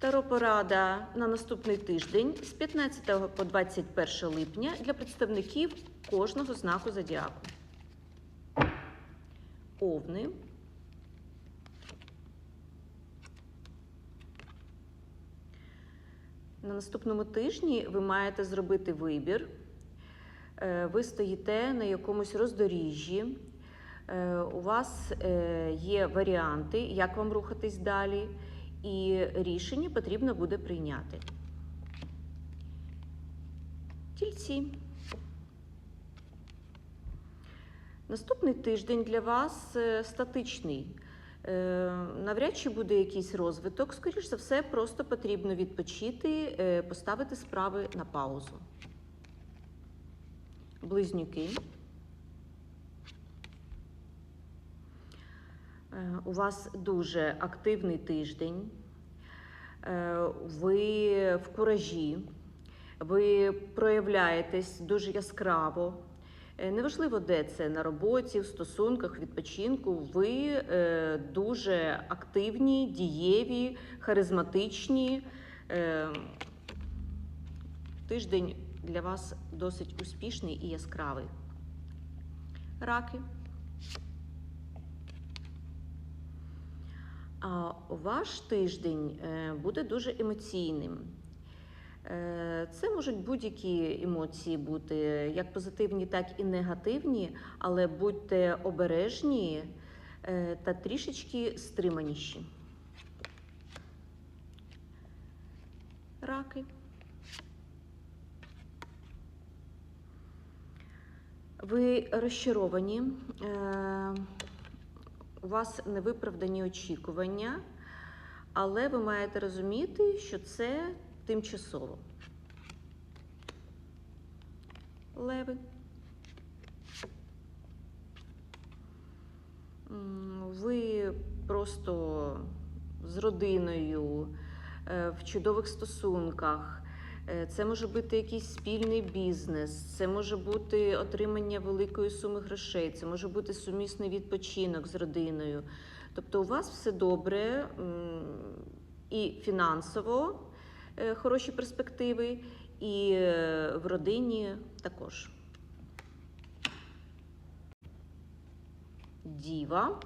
Таропорада на наступний тиждень з 15 по 21 липня для представників кожного знаку зодіаку. Овни. На наступному тижні ви маєте зробити вибір. Е, Ви стоїте на якомусь роздоріжжі. Е, У вас е, є варіанти, як вам рухатись далі, і рішення потрібно буде прийняти. Тільці. Наступний тиждень для вас е, статичний. Е, Навряд чи буде якийсь розвиток. Скоріш за все, просто потрібно відпочити, е, поставити справи на паузу. Близнюки. У вас дуже активний тиждень. Е, Ви в куражі, ви проявляєтесь дуже яскраво. Е, Неважливо, де це на роботі, в стосунках, відпочинку. Ви е, дуже активні, дієві, харизматичні. Е, Тиждень для вас досить успішний і яскравий. Раки. А ваш тиждень е, буде дуже емоційним. Е, Це можуть будь-які емоції бути, як позитивні, так і негативні, але будьте обережні е, та трішечки стриманіші. Раки. Ви розчаровані, у вас невиправдані очікування, але ви маєте розуміти, що це тимчасово. Леви. Ви просто з родиною, е, в чудових стосунках. Е, Це може бути якийсь спільний бізнес, це може бути отримання великої суми грошей, це може бути сумісний відпочинок з родиною. Тобто у вас все добре і фінансово е, хороші перспективи, і е, в родині також. Діва.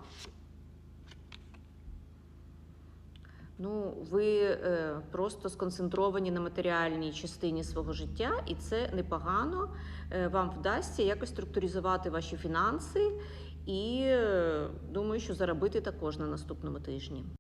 Ну, ви е, просто сконцентровані на матеріальній частині свого життя, і це непогано. Е, вам вдасться якось структуризувати ваші фінанси, і е, думаю, що заробити також на наступному тижні.